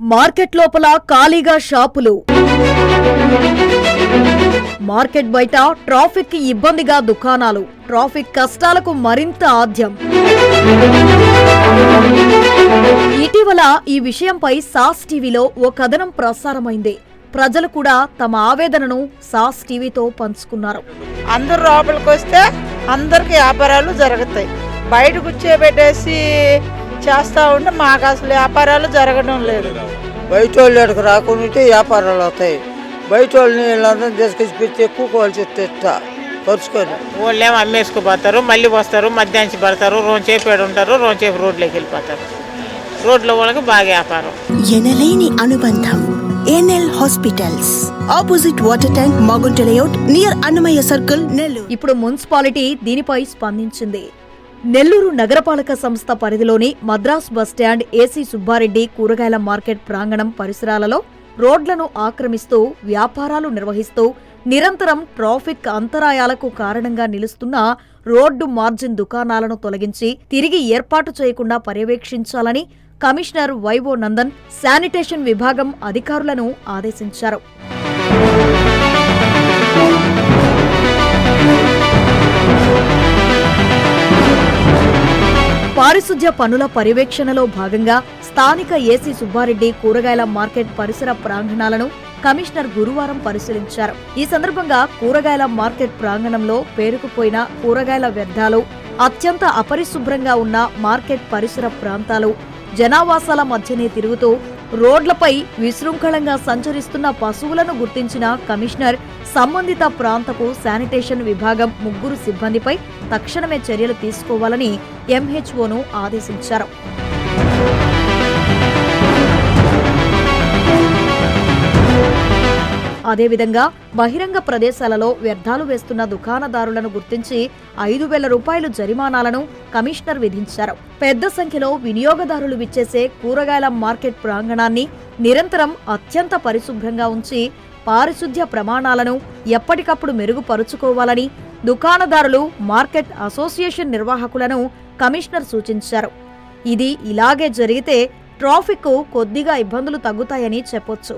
Market లోపల ఖాళీగా షాపులు. మార్కెట్ బయట ట్రాఫిక్కి ఇబ్బందిగా దుకాణాలు. ట్రాఫిక్ కష్టాలకు మరింత ఆద్యం. ఇటీవల ఈ విషయంపై సాస్ టీవీలో ఓ కథనం ప్రసారమైంది. ప్రజలు కూడా తమ ఆవేదనను సాస్ టీవీతో పంచుకున్నారు. అందరు లోపలికి వస్తే అందరికి వ్యాపారాలు జరుగుతాయి. బయట కూర్చోబెట్టేసి చేస్తూ ఉంటే మాకు అసలు వ్యాపారాలు జరగడం లేదు. బయట వాళ్ళు ఎక్కడికి రాకుండా వ్యాపారాలు అవుతాయి. బయట వాళ్ళని వీళ్ళందరూ తీసుకొచ్చి పెట్టి ఎక్కువ కావాల్సి తెస్తా. పరుచుకొని వాళ్ళేమో అమ్మేసుకుపోతారు మళ్ళీ వస్తారు మధ్యాహ్నం పడతారు రోజుసేపు ఏడు ఉంటారు రోజుసేపు రోడ్లోకి వెళ్ళిపోతారు. రోడ్లో వాళ్ళకి బాగా వ్యాపారం. ఎనలేని అనుబంధం NL hospitals. Opposite water tank Magunta layout near Annamayya circle Nellore. ఇప్పుడు మున్సిపాలిటీ దీనిపై స్పందించింది. నెల్లూరు నగరపాలక సంస్థ పరిధిలోని మద్రాస్ బస్టాండ్ ఏసీ సుబ్బారెడ్డి కూరగాయల మార్కెట్ ప్రాంగణం పరిసరాలలో రోడ్లను ఆక్రమిస్తూ వ్యాపారాలు నిర్వహిస్తూ నిరంతరం ట్రాఫిక్ అంతరాయాలకు కారణంగా నిలుస్తున్న రోడ్డు మార్జిన్ దుకాణాలను తొలగించి తిరిగి ఏర్పాటు చేయకుండా పర్యవేక్షించాలని కమిషనర్ వైవో నందన్ శానిటేషన్ విభాగం అధికారులను ఆదేశించారు. పారిశుధ్య పనుల పర్యవేక్షణలో భాగంగా స్థానిక ఏసీ సుబ్బారెడ్డి కూరగాయల మార్కెట్ పరిసర ప్రాంగణాలను కమిషనర్ గురువారం పరిశీలించారు. ఈ సందర్భంగా కూరగాయల మార్కెట్ ప్రాంగణంలో పేరుకుపోయిన కూరగాయల వ్యర్థాలు అత్యంత అపరిశుభ్రంగా ఉన్న మార్కెట్ పరిసర ప్రాంతాలు జనావాసాల మధ్యనే తిరుగుతూ రోడ్లపై విశృంఖలంగా సంచరిస్తున్న పశువులను గుర్తించిన కమిషనర్ సంబంధిత ప్రాంతపు శానిటేషన్ విభాగం ముగ్గురు సిబ్బందిపై తక్షణమే చర్యలు తీసుకోవాలని ఎంహెచ్ఓను ఆదేశించారు. అదేవిధంగా బహిరంగ ప్రదేశాలలో వ్యర్థాలు వేస్తున్న దుకాణదారులను గుర్తించి ఐదు వేల రూపాయలు జరిమానాలను కమిషనర్ విధించారు. పెద్ద సంఖ్యలో వినియోగదారులు విచ్చేసే కూరగాయల మార్కెట్ ప్రాంగణాన్ని నిరంతరం అత్యంత పరిశుభ్రంగా ఉంచి పారిశుద్ధ్య ప్రమాణాలను ఎప్పటికప్పుడు మెరుగుపరుచుకోవాలని దుకాణదారులు మార్కెట్ అసోసియేషన్ నిర్వాహకులను కమిషనర్ సూచించారు. ఇది ఇలాగే జరిగితే ట్రాఫిక్ కొద్దిగా ఇబ్బందులు తగ్గుతాయని చెప్పొచ్చు.